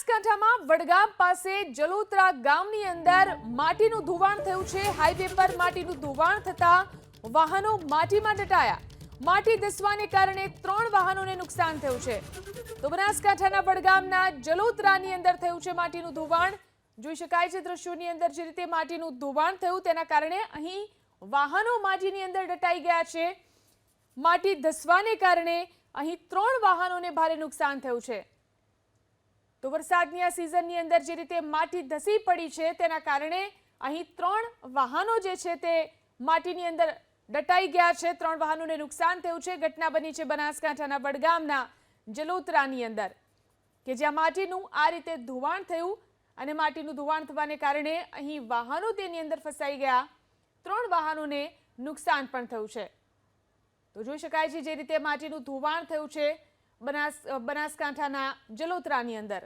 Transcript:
બનાસકાંઠામાં વડગામ પાસે જલોત્રા ગામની અંદર માટીનું ધોવાણ થયું છે. હાઈવે પર માટીનું ધોવાણ થતા વાહનો માટીમાં દટાયા. માટી ધસવાને કારણે ત્રણ વાહનોને નુકસાન થયું છે. તો બનાસકાંઠાના વડગામના જલોત્રાની અંદર થયું છે માટીનું ધોવાણ. જોઈ શકાય છે દ્રશ્યોની અંદર જે રીતે માટીનું ધોવાણ થયું તેના કારણે અહીં વાહનો માટીની અંદર દટાઈ ગયા છે. માટી ધસવાને કારણે અહીં ત્રણ વાહનોને ભારે નુકસાન થયું છે. તો વરસાદની આ સિઝનની અંદર જે રીતે માટી ધસી પડી છે, તેના કારણે અહીં ત્રણ વાહનો જે છે તે માટીની અંદર દટાઈ ગયા છે. ત્રણ વાહનોને નુકસાન થયું છે. ઘટના બની છે બનાસકાંઠાના વડગામના જલોત્રાની અંદર, કે જ્યાં માટીનું આ રીતે ધોવાણ થયું અને માટીનું ધોવાણ થવાને કારણે અહીં વાહનો તેની અંદર ફસાઈ ગયા. ત્રણ વાહનોને નુકસાન પણ થયું છે. તો જોઈ શકાય છે જે રીતે માટીનું ધોવાણ થયું છે બનાસ બનાસકાંઠાના જલોત્રાની અંદર.